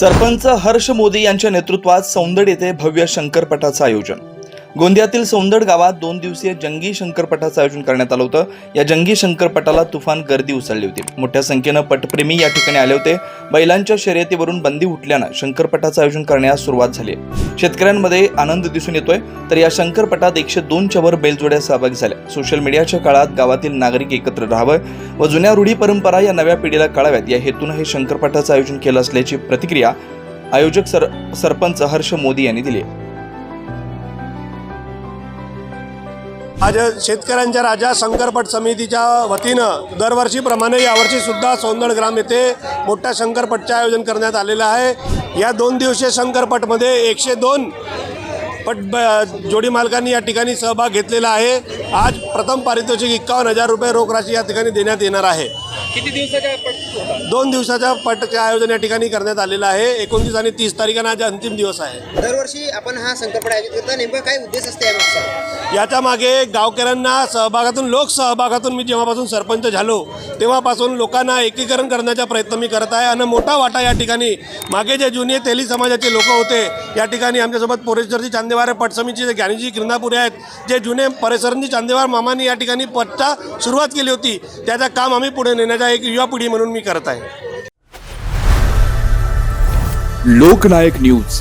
सरपंच हर्ष मोदी यांच्या नेतृत्वात सौंदड येथे भव्य शंकरपटाचं आयोजन. गोंदियातील सौंदड गावात दोन दिवसीय जंगी शंकरपटाचं आयोजन करण्यात आलं होतं. या जंगी शंकरपटाला तुफान गर्दी उसळली होती. मोठ्या संख्येनं पटप्रेमी या ठिकाणी आले होते. बैलांच्या शर्यतीवरून बंदी उठल्यानं शंकरपटाचं आयोजन करण्यास सुरुवात झाली आहे. शेतकऱ्यांमध्ये आनंद दिसून येतोय. तर या शंकरपटात एकशे दोनच्या वर बैलजोड्या सहभागी झाल्या. सोशल मीडियाच्या काळात गावातील नागरिक एकत्र राहावं व जुन्या रूढी परंपरा या नव्या पिढीला कळाव्यात. या हेतून हे शंकरपटाचं आयोजन केलं असल्याची प्रतिक्रिया आयोजक सर सरपंच हर्ष मोदी यांनी दिली आज शेतकऱ्यांच्या राजा शंकरपट समितीच्या वतीनं दरवर्षीप्रमाणे यावर्षीसुद्धा सुद्धा ग्राम येथे मोठ्या शंकरपटचे आयोजन करण्यात आलेलं आहे. या दोन दिवसीय शंकरपटमध्ये एकशे दोन पट ब- जोडी मालकांनी या ठिकाणी सहभाग घेतलेला आहे. आज प्रथम पारितोषिक एक्कावन्न हजार रुपये रोख राशी या ठिकाणी देण्यात येणार आहे. किती दिवसाच्या पट दोन दिवसाच्या पटचे आयोजन या ठिकाणी करण्यात आलेलं आहे. एकोणतीस आणि तीस तारखेला आज अंतिम दिवस आहे. दरवर्षी आपण हा संकल्प आयोजित करता. नेमका काय उद्देश असते याच्या मागे गावकऱ्यांना सहभागातून लोकसहभागातून मी जेव्हापासून सरपंच झालो तेव्हापासून लोकांना एकीकरण करण्याचा प्रयत्न मी करत आहे. आणि मोठा वाटा या ठिकाणी मागे जे जुने तेली समाजाचे लोक होते या ठिकाणी आमच्यासोबत पोरेश्वरची चांदेवार पटसमीची जे ज्ञानीजी किरणापुरे आहेत. जे जुने परेसरंजी चांदेवार मामांनी या ठिकाणी पट्टा सुरुवात केली होती. त्याचं काम आम्ही पुढे नेण्याचा एक युवा पिढी म्हणून मी करत आहे. लोकनायक न्यूज.